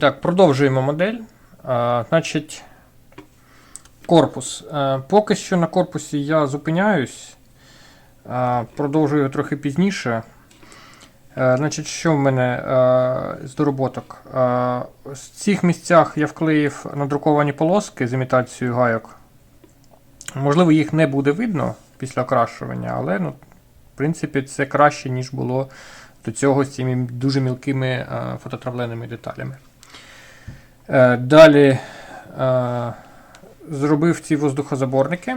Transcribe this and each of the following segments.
Так, продовжуємо модель. А, значить, корпус. А, поки що на корпусі я зупиняюсь. А, продовжую трохи пізніше. А, значить, що в мене а, з дороботок? А, в цих місцях я вклеїв надруковані полоски з імітацією гайок. Можливо, їх не буде видно після окрашування, але ну, в принципі це краще, ніж було до цього з цими дуже мілкими е, фототравленими деталями. Е, далі е, зробив ці воздухозаборники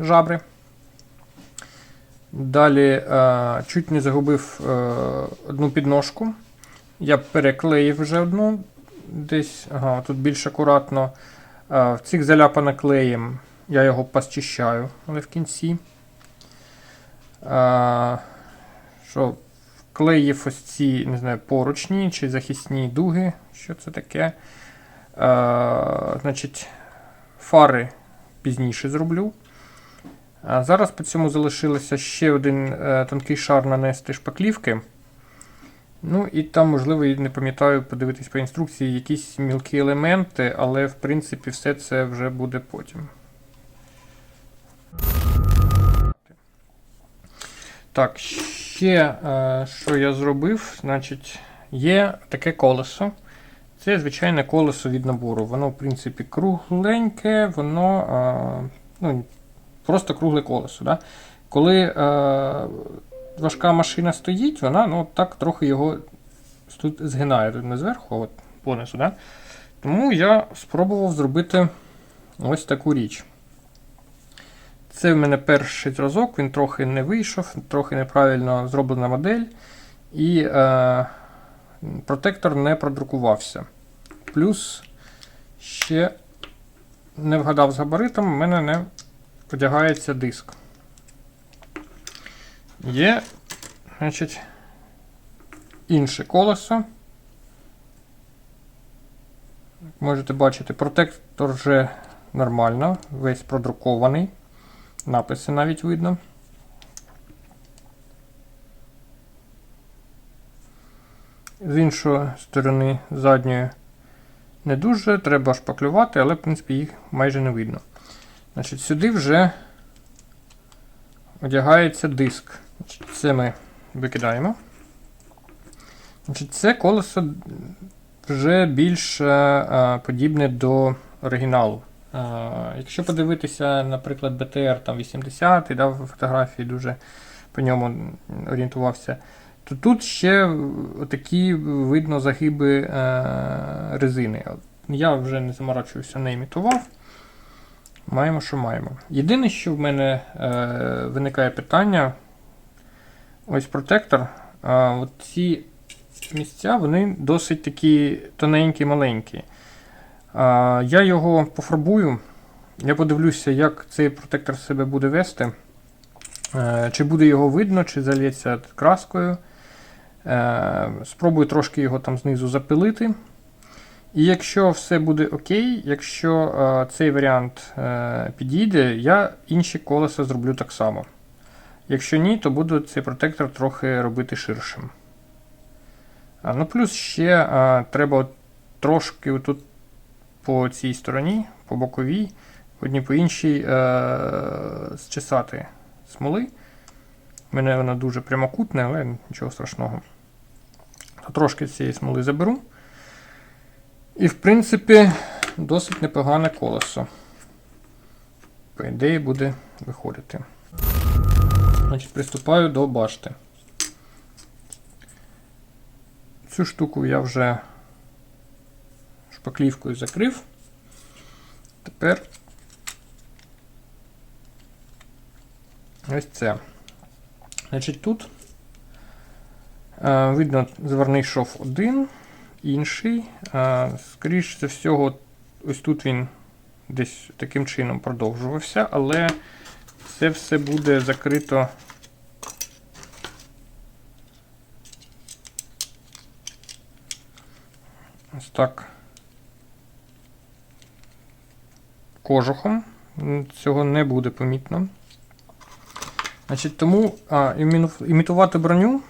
жабри. Далі е, чуть не загубив одну підножку. Я переклеїв вже одну десь, ага, тут більш акуратно. В цих заляпано клеєм. Я його посчищаю, але в кінці. Е, що вклеїв ось ці, не знаю, поручні чи захисні дуги. Що це таке? Е, значить, фари пізніше зроблю. А зараз по цьому залишилося ще один е, тонкий шар нанести шпаклівки. Ну і там, можливо, я не пам'ятаю, подивитись по інструкції якісь мілкі елементи, але в принципі все це вже буде потім. Так, ще е, що я зробив, значить, є таке колесо. Це звичайне колесо від набору. Воно, в принципі, кругленьке, воно е, ну, просто кругле колесо. Да? Коли е, важка машина стоїть, вона ну, так трохи його тут згинає не зверху, а от понизу. Да? Тому я спробував зробити ось таку річ. Це в мене перший зразок, він трохи не вийшов, трохи неправильно зроблена модель, і е, протектор не продрукувався. Плюс ще не вгадав з габаритом, в мене не одягається диск. Є, значить, інше колесо. Можете бачити, протектор вже нормально, весь продрукований. Написи навіть видно. З іншої сторони задньої не дуже, треба шпаклювати, але в принципі їх майже не видно. Значить, Сюди вже одягається диск. Значить, Це ми викидаємо. Значить, Це колесо вже більш е, подібне до оригіналу. Е, якщо подивитися, наприклад, BTR там 80 да, в фотографії дуже по ньому орієнтувався, то тут ще такі видно загиби е, резини. Я вже не заморачуюся, не імітував. Маємо, що маємо. Єдине, що в мене е, виникає питання, ось протектор. Е, ці місця вони досить такі тоненькі, маленькі. А, Я його пофарбую. Я подивлюся, як цей протектор себе буде вести. Е, Чи буде його видно, чи зальється краскою. Е, Спробую трошки його там знизу запилити. І якщо все буде окей, якщо е, цей варіант е, підійде, я інші колеса зроблю так само. Якщо ні, то буду цей протектор трохи робити ширшим. А, ну Плюс ще е, треба трошки отут по цій стороні, по боковій, одні по іншій е, зчесати смоли. У мене вона дуже прямокутна, але нічого страшного. Трошки цієї смоли заберу. І, в принципі, досить непогане колесо. По ідеї буде виходити. Значить, Приступаю до башти. Цю штуку я вже шпаклівкою закрив. Тепер ось це. Значить, тут видно заварний шов один, інший. Е, скоріше за всього, ось тут він десь таким чином продовжувався, але це все буде закрито. Ось так. Кожухом. Цього не буде помітно. Значить, Тому а, імітувати броню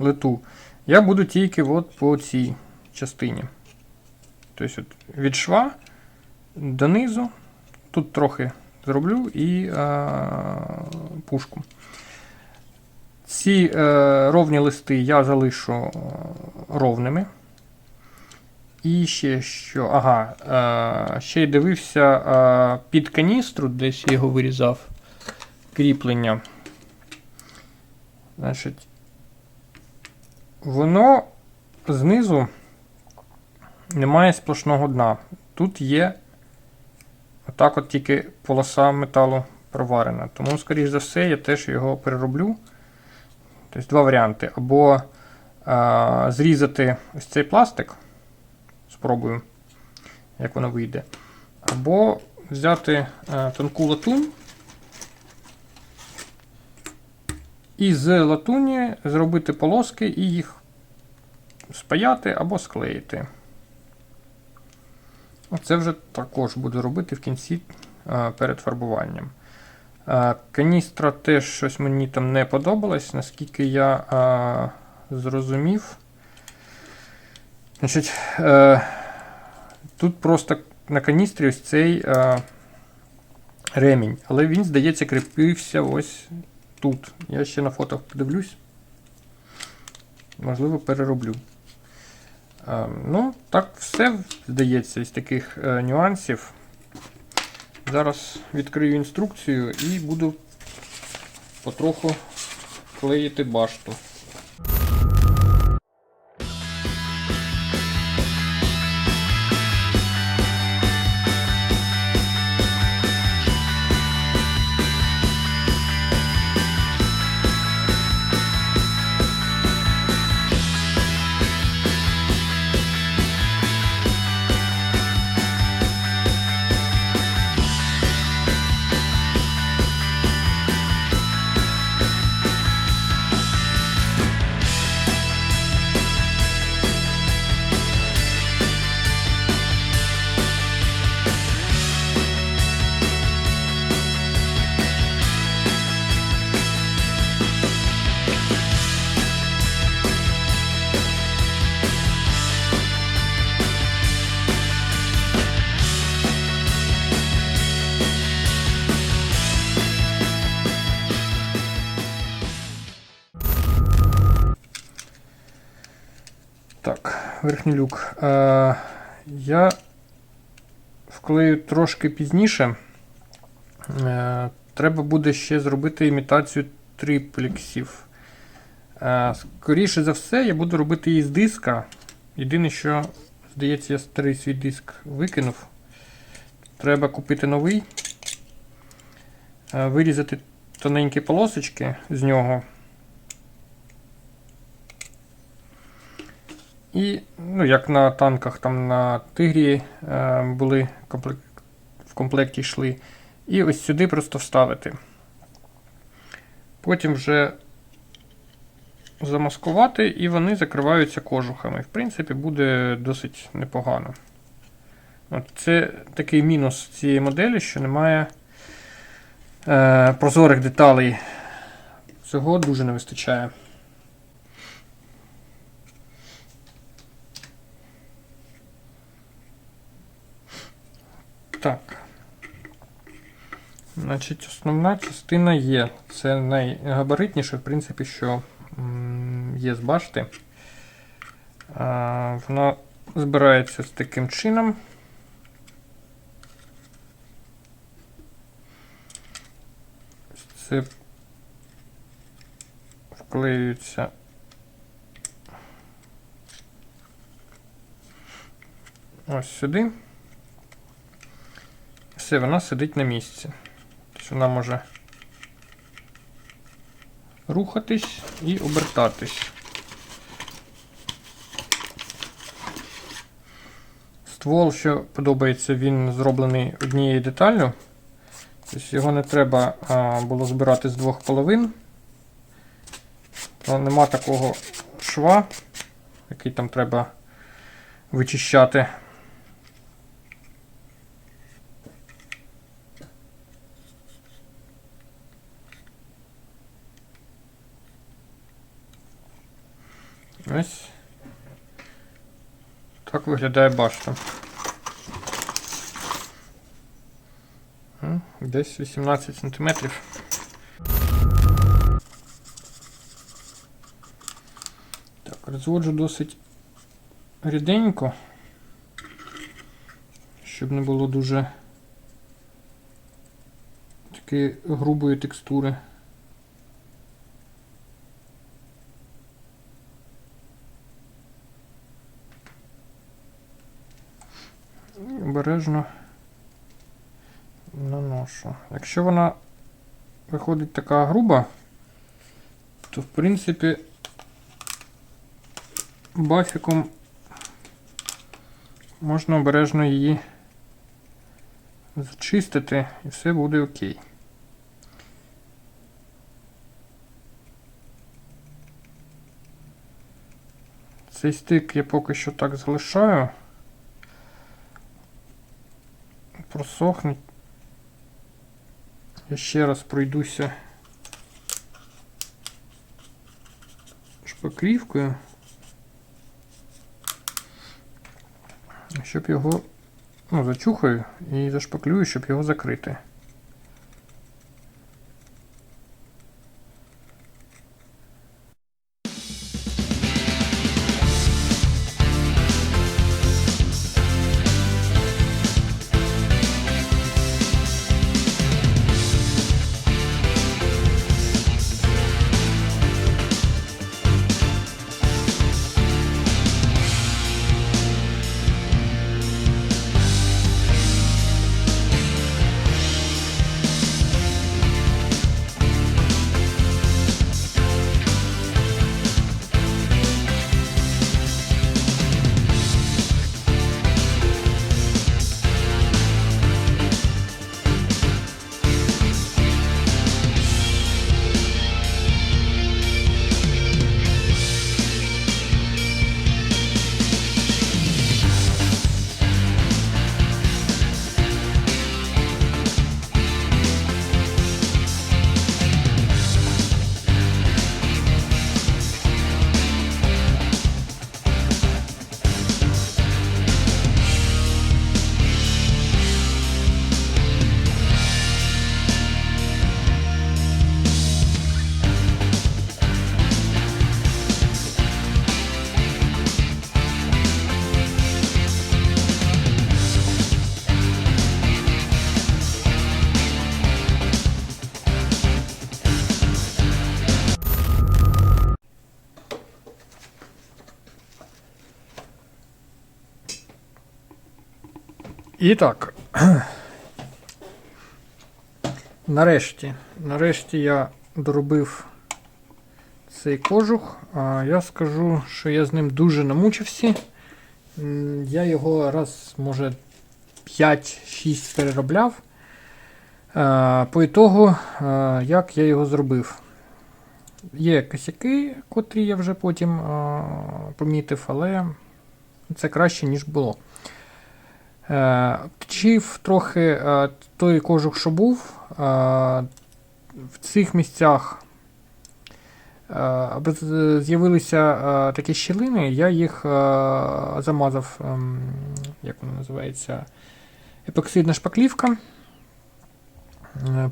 лету я буду тільки от по цій частині. Тобто від шва донизу, тут трохи зроблю і е, пушку. Ці е, ровні листи я залишу ровними. І ще що. Ага, е, ще й дивився е, під каністру, десь його вирізав. Кріплення. Значить, воно знизу немає сплошного дна. Тут є отак от тільки полоса металу проварена. Тому, скоріш за все, я теж його перероблю. Тобто два варіанти. Або а, зрізати ось цей пластик. Спробую, як воно вийде. Або взяти а, тонку латунь. І з латуні зробити полоски і їх спаяти або склеїти. Оце вже також буду робити в кінці перед фарбуванням. Каністра теж щось мені там не подобалось, наскільки я а, зрозумів. Значить, е, Тут просто на каністрі ось цей е, ремінь, але він, здається, кріпився ось тут. Я ще на фото подивлюсь. Можливо, перероблю. Е, ну, так, все здається із таких е, нюансів. Зараз відкрию інструкцію і буду потроху клеїти башту. Так, верхній люк. Е, я вклею трошки пізніше. Е, треба буде ще зробити імітацію триплексів. Е, скоріше за все, я буду робити її з диска. Єдине, що, здається, я старий свій диск викинув. Треба купити новий, е, вирізати тоненькі полосочки з нього. І, ну, як на танках, там на тигрі е, були комплек... в комплекті йшли. І ось сюди просто вставити. Потім вже замаскувати, і вони закриваються кожухами. В принципі, буде досить непогано. От Це такий мінус цієї моделі, що немає е, прозорих деталей. Цього дуже не вистачає. Так. Значить, основна частина є. Це найгабаритніше, в принципі, що є з башти. Вона збирається з таким чином. Це вклеюється. Ось сюди все, вона сидить на місці. Тобто вона може рухатись і обертатись. Ствол, що подобається, він зроблений однією деталлю. Тобто Його не треба було збирати з двох половин. Нема такого шва, який там треба вичищати. Ось. Так виглядає башта. Десь 18 сантиметрів. Так, розводжу досить ріденько, щоб не було дуже такої грубої текстури. І обережно наношу. Якщо вона виходить така груба, то в принципі бафіком можна обережно її зачистити і все буде окей. Цей стик я поки що так залишаю. Просохне. Я ще раз пройдуся шпаклівкою. Щоб його ну, зачухаю і зашпаклюю, щоб його закрити. І так. Нарешті, нарешті я доробив цей кожух. А я скажу, що я з ним дуже намучився. Я його раз, може, 5-6 переробляв. По ітогу, а, як я його зробив. Є косяки, котрі я вже потім помітив, але це краще, ніж було. Е, Вчив трохи е, той кожух, що був. Е, В цих місцях з'явилися такі щілини, я їх замазав, ем, як воно називається, епоксидна шпаклівка.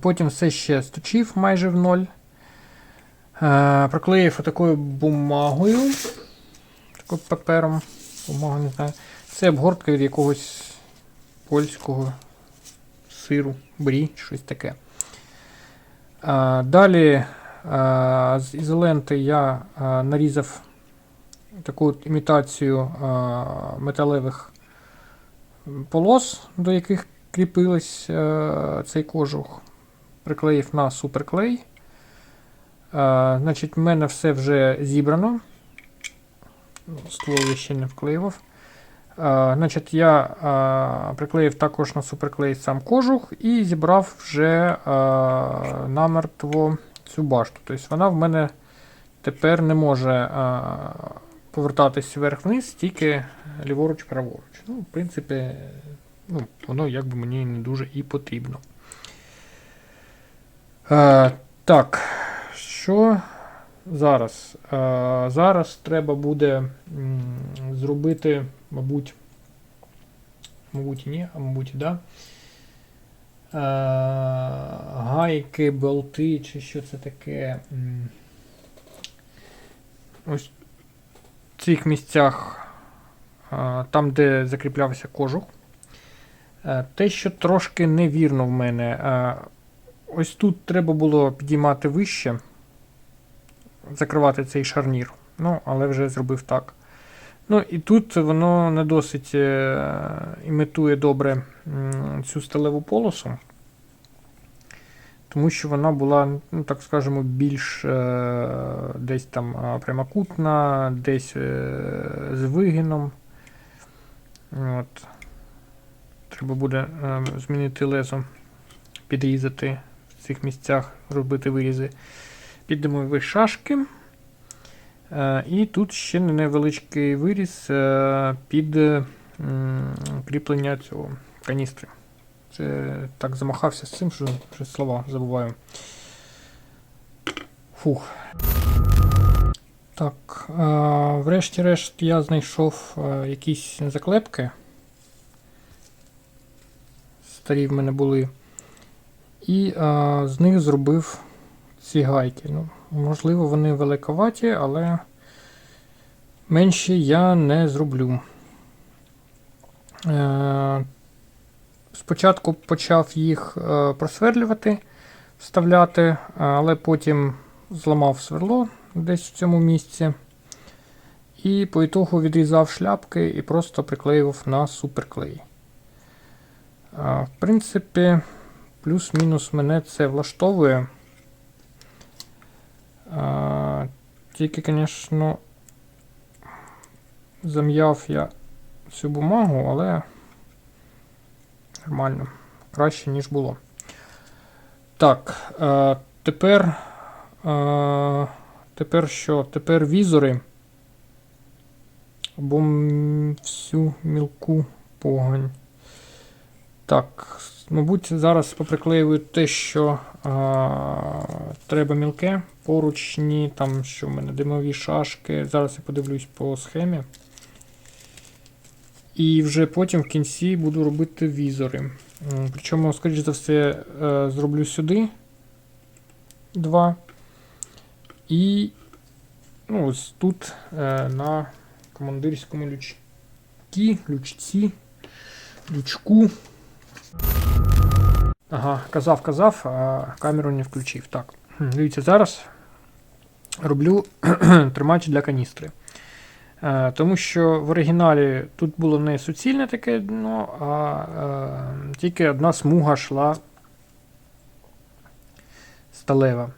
Потім все ще сточив майже в ноль. Проклеїв такою бумагою, такою папером, бумагу не знаю. Це обгортка від якогось польського сиру, брі, щось таке. А, далі а, з ізоленти я а, нарізав таку імітацію а, металевих полос, до яких кріпилась а, цей кожух. Приклеїв на суперклей. А, значить, в мене все вже зібрано. Ствол я ще не вклеював. А, значить, я приклеїв також на суперклей сам кожух і зібрав вже намертво цю башту. Тобто вона в мене тепер не може повертатись вверх-вниз, тільки ліворуч-праворуч. Ну, в принципі, ну, воно якби мені не дуже і потрібно. Так, що зараз? А, зараз треба буде зробити, мабуть, мабуть, ні, а мабуть, да. Е, гайки, болти, чи що це таке. Ось в цих місцях, е, там, де закріплявся кожух. Е, Те, що трошки невірно в мене. е, Ось тут треба було підіймати вище, закривати цей шарнір. Ну, але вже зробив так. Ну, і тут воно не досить е, імітує добре цю сталеву полосу, тому що вона була, ну, так скажемо, більш е, десь там прямокутна, десь е, з вигином. От. Треба буде змінити лезо, підрізати в цих місцях, робити вирізи. Підемо в шашки. Е, І тут ще невеличкий виріз е, під кріплення цього каністри. Це так замахався з цим, що вже слова забуваю. Фух. Так, е, врешті-решт я знайшов якісь заклепки. Старі в мене були. І з них зробив ці гайки. Ну, можливо, вони великоваті, але менші я не зроблю. Е, спочатку почав їх е, просверлювати, вставляти, але потім зламав сверло десь в цьому місці. І по ітогу відрізав шляпки і просто приклеював на суперклей. Е, в принципі, плюс-мінус мене це влаштовує. Тільки, звісно, зам'яв я цю бумагу, але нормально. Краще, ніж було. Так, а, тепер. А, тепер що? Тепер візори. Або всю мілку погань. Так, мабуть, зараз поприклеюю те, що а, треба мілке. Поручні, там що в мене димові шашки. Зараз я подивлюсь по схемі. І вже потім в кінці буду робити візори. Причому, скоріш за все, е, зроблю сюди два. І ну, ось тут е, на командирському лючці, лючці, лючку. Ага, казав, казав, а камеру не включив. Так, дивіться, зараз роблю тримач для каністри. Е, тому що в оригіналі тут було не суцільне таке дно, а е, тільки одна смуга йшла сталева.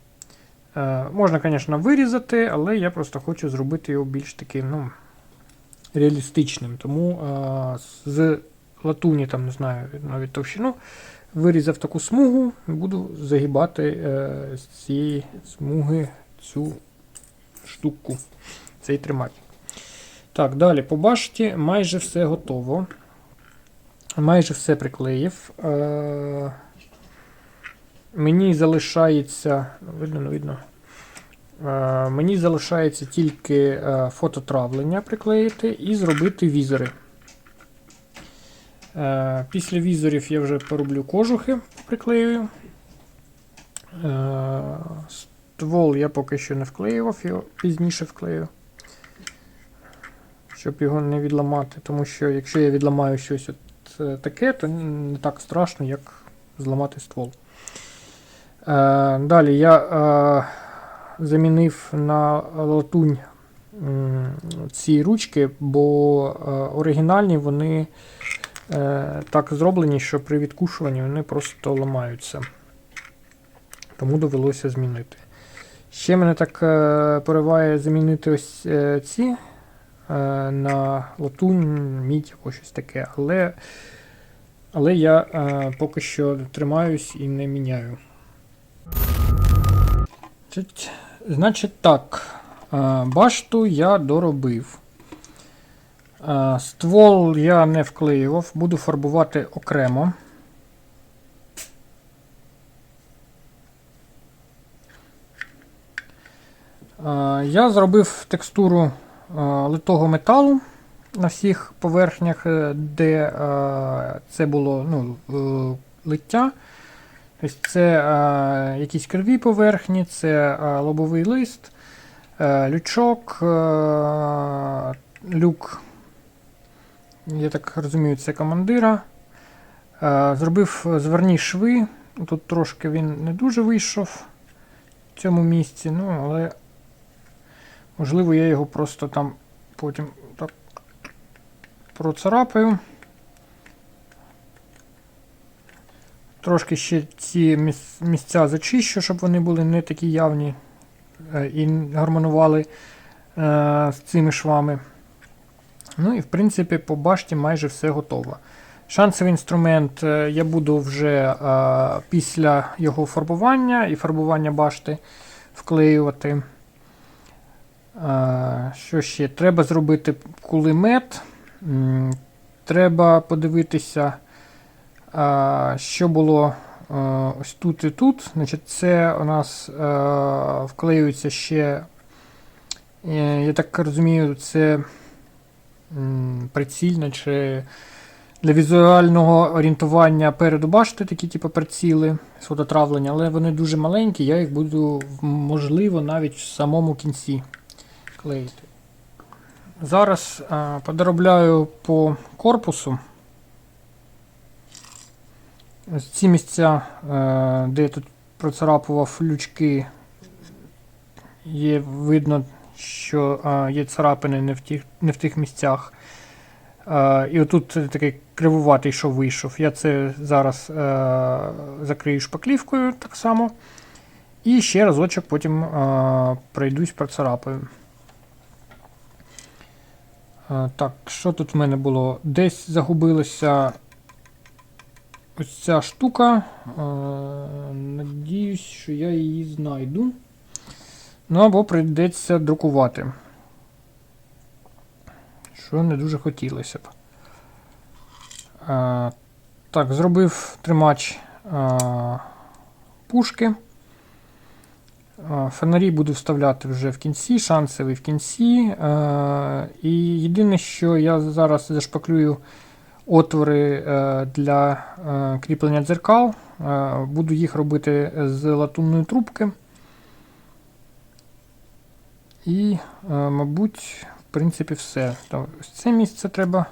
Е, можна, звісно, вирізати, але я просто хочу зробити його більш таким ну, реалістичним. Тому е, з латуні, там, не знаю, навіть товщину, вирізав таку смугу і буду загибати е, з цієї смуги цю штуку, цей тримач. Так, далі по башті майже все готово. Майже все приклеїв. Е, мені залишається. Видно, не видно. Е, мені залишається тільки е, фототравлення приклеїти і зробити візори. Е, після візорів я вже пороблю кожухи, приклеюю. Е, ствол я поки що не вклеював, його пізніше вклею. Щоб його не відламати, тому що якщо я відламаю щось от е, таке, то не так страшно, як зламати ствол. Е, далі я е, замінив на латунь ці ручки, бо е, оригінальні вони е, так зроблені, що при відкушуванні вони просто ламаються. Тому довелося змінити. Ще мене так е, пориває замінити ось е, ці е, на латунь, мідь або щось таке. Але, але я поки що тримаюсь і не міняю. Значить, так, башту я доробив. Ствол я не вклеював, буду фарбувати окремо. Я зробив текстуру е, литого металу на всіх поверхнях, е, де е, це було ну, е, лиття. Тобто це е, якісь криві поверхні, це е, лобовий лист, е, лючок, е, люк, я так розумію, це командира. Е, зробив зверні шви. Тут трошки він не дуже вийшов в цьому місці, ну, але можливо я його просто там потім так процарапаю. Трошки ще ці місця зачищу, щоб вони були не такі явні е, і гармонували е, з цими швами. Ну і в принципі по башті майже все готово. Шансовий інструмент е, я буду вже після його фарбування і фарбування башти вклеювати. Що ще? Треба зробити кулемет. Треба подивитися, що було ось тут і тут. Значить, це у нас вклеюється ще, е, я так розумію, це м, прицільне чи для візуального орієнтування переду башти, такі типу приціли з фототравлення, але вони дуже маленькі, я їх буду, можливо, навіть в самому кінці клеїти. Зараз а, подоробляю по корпусу. Ці місця, е, де я тут процарапував лючки, є видно, що е, є царапини не в тих, не в тих місцях. Е, і отут такий кривуватий, що вийшов. Я це зараз е, закрию шпаклівкою так само. І ще разочок потім е, пройдусь процарапаю. Так, що тут в мене було? Десь загубилася ось ця штука. Надіюсь, що я її знайду. Ну або прийдеться друкувати. Що не дуже хотілося б. Так, зробив тримач пушки. Фонарі буду вставляти вже в кінці, шансовий в кінці. Е, І єдине, що я зараз зашпаклюю отвори е, для е, кріплення дзеркал. Буду їх робити з латунної трубки. І, мабуть, в принципі, все. Ось це місце треба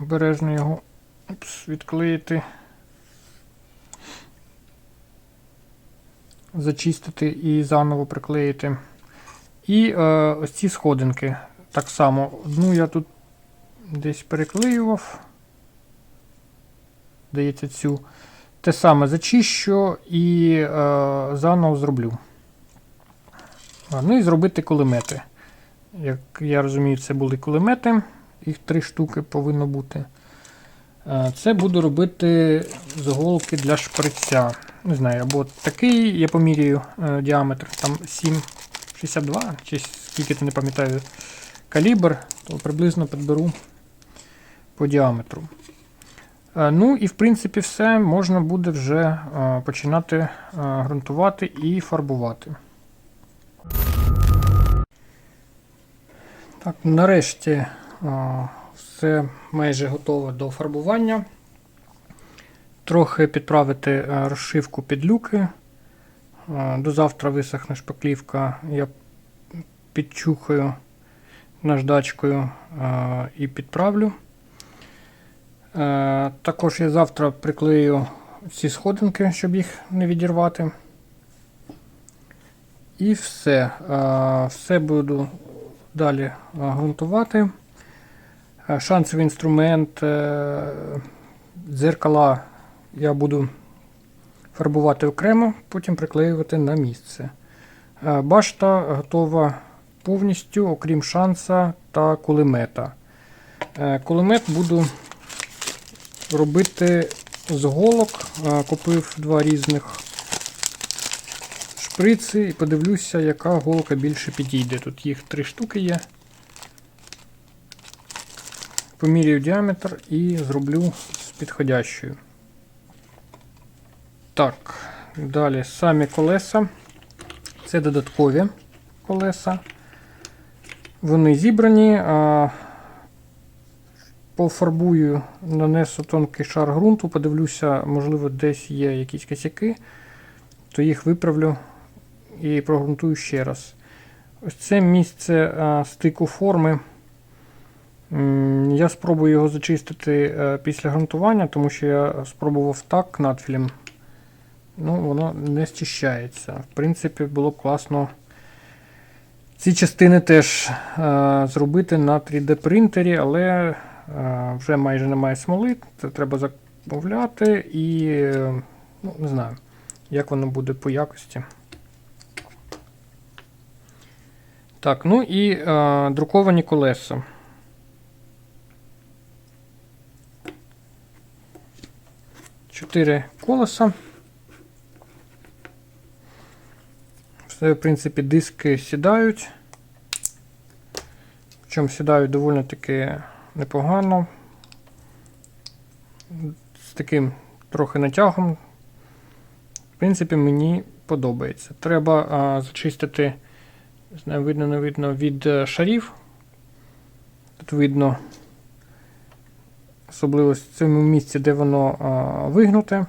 обережно його відклеїти. Зачистити і заново приклеїти. І е, ось ці сходинки. Так само. Одну я тут десь переклеював. Здається, цю. Те саме зачищу і е, заново зроблю. Ну і зробити кулемети. Як я розумію, це були кулемети. Їх три штуки повинно бути. Е, Це буду робити з голки для шприця. Не знаю, або такий, я поміряю е, діаметр, там 7,62 чи скільки то не пам'ятаю калібр, то приблизно підберу по діаметру. Е, Ну і в принципі все можна буде вже е, починати ґрунтувати і фарбувати. Так, нарешті все майже готове до фарбування. Трохи підправити е, розшивку під люки. До завтра висохне шпаклівка. Я підчухаю наждачкою і підправлю. Е, Також я завтра приклею ці сходинки, щоб їх не відірвати. І все. Е, Все буду далі е, ґрунтувати. Е, Шансовий інструмент, е, дзеркала я буду фарбувати окремо, потім приклеювати на місце. Е, Башта готова повністю, окрім шанса та кулемета. Е, Кулемет буду робити з голок. Е, Купив два різних шприци і подивлюся, яка голка більше підійде. Тут їх три штуки є. Поміряю діаметр і зроблю з підходящою. Так, далі самі колеса. Це додаткові колеса. вони зібрані. А, пофарбую, нанесу тонкий шар ґрунту, подивлюся, можливо, десь є якісь косяки, то їх виправлю і прогрунтую ще раз. Ось це місце а, стику форми. Я спробую його зачистити е, після ґрунтування, тому що я спробував так надфілем. Ну, воно не зчищається. В принципі, було б класно ці частини теж е, зробити на 3D принтері, але е, вже майже немає смоли. Це треба замовляти і е, ну, не знаю, як воно буде по якості. Так, ну і е, друковані колеса. Чотири колеса. Все, в принципі, диски сідають. Причому сідають доволі таки непогано. З таким трохи натягом. В принципі, мені подобається. Треба а, зачистити, не знаю, видно, не видно від е, шарів. Тут видно, особливо в цьому місці, де воно а, вигнуте.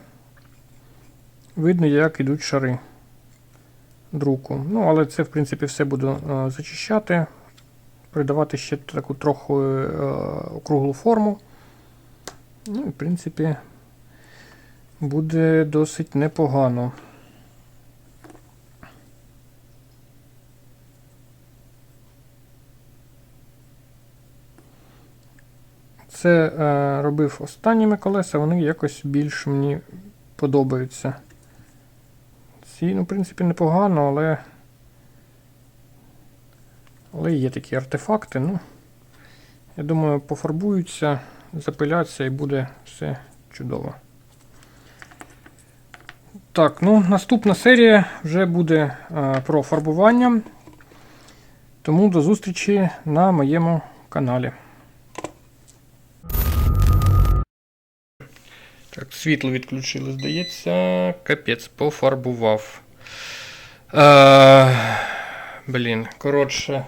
Видно, як йдуть шари друку. Ну, але це, в принципі, все буду е, зачищати, придавати ще таку трохи е, округлу форму. Ну, і, в принципі, буде досить непогано. Це е, робив останніми колеса, вони якось більш мені подобаються. Ці, ну, в принципі, непогано, але. Але є такі артефакти. Ну, я думаю, пофарбуються, запиляться і буде все чудово. Так, ну, наступна серія вже буде е, про фарбування. Тому до зустрічі на моєму каналі. Так, світло відключили, здається. Капець, пофарбував. Е, блін, коротше.